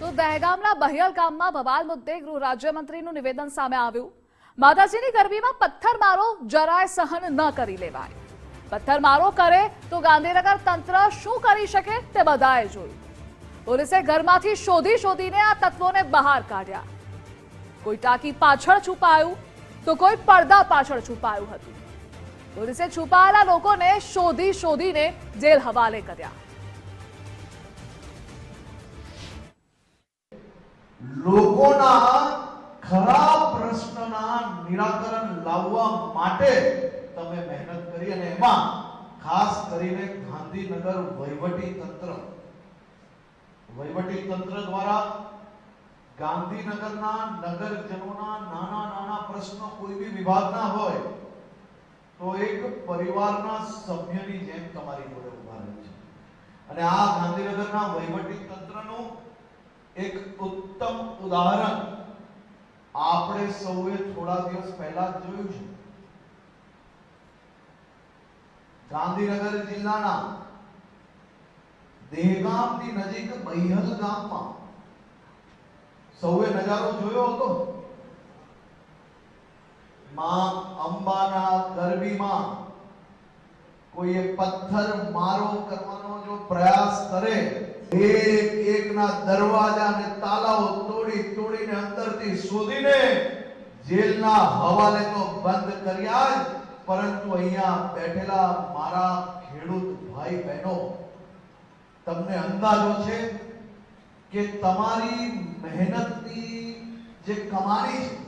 તો દહેગામના બહિયલ ગામમાં બવાલ મુદ્દે ગૃહ રાજ્યમંત્રીનું નિવેદન સામે આવ્યું. માતાજીની ગરબીમાં પથ્થરમારો જરાય સહન ન કરી લેવાય. પથ્થરમારો કરે તો ગાંધીનગર તંત્ર શું કરી શકે તે બધાએ જોયું. પોલીસે ઘરમાંથી શોધી શોધીને આ તત્વોને બહાર કાઢ્યા. કોઈ ટાંકી પાછળ છુપાયું તો કોઈ પડદા પાછળ છુપાયું હતું. પોલીસે છુપાયેલા લોકોને શોધી શોધીને જેલ હવાલે કર્યા. લોકોના ખરા પ્રશ્નના નિરાકરણ લાવવા માટે તમે મહેનત કરી અને એમાં ખાસ કરીને ગાંધીનગર વહીવટી તંત્ર. વહીવટી તંત્ર દ્વારા ગાંધીનગરના નગરજનોના નાના નાના પ્રશ્નો કોઈ બી વિભાગના હોય, તો એક પરિવારના સભ્યની જેમ તમારી જોડે ઊભા રહે છે. અને આ ગાંધીનગરના વહીવટી તંત્રનું એક ઉત્તમ ઉદાહરણ. આપણે સૌએ થોડા દિવસ પહેલા જોયું છે. ગાંધીનગર જિલ્લાના દહેગામની નજીક બૈહલ ગામમાં સૌએ નજારો જોયો હતો. માં અંબાના ગરબીમાં કોઈએ પથ્થર મારો કરવાનો જો પ્રયાસ કરે, એક એકના દરવાજા ને તાલાઓ તોડી તોડીને અંદરથી શોધીને જેલના હવાલે તો બંધ કર્યા જ, પરંતુ અહીંયા બેઠેલા મારા ખેડૂત ભાઈ બહેનો તમને અંદાજો છે કે તમારી મહેનતની જે કમાણી છે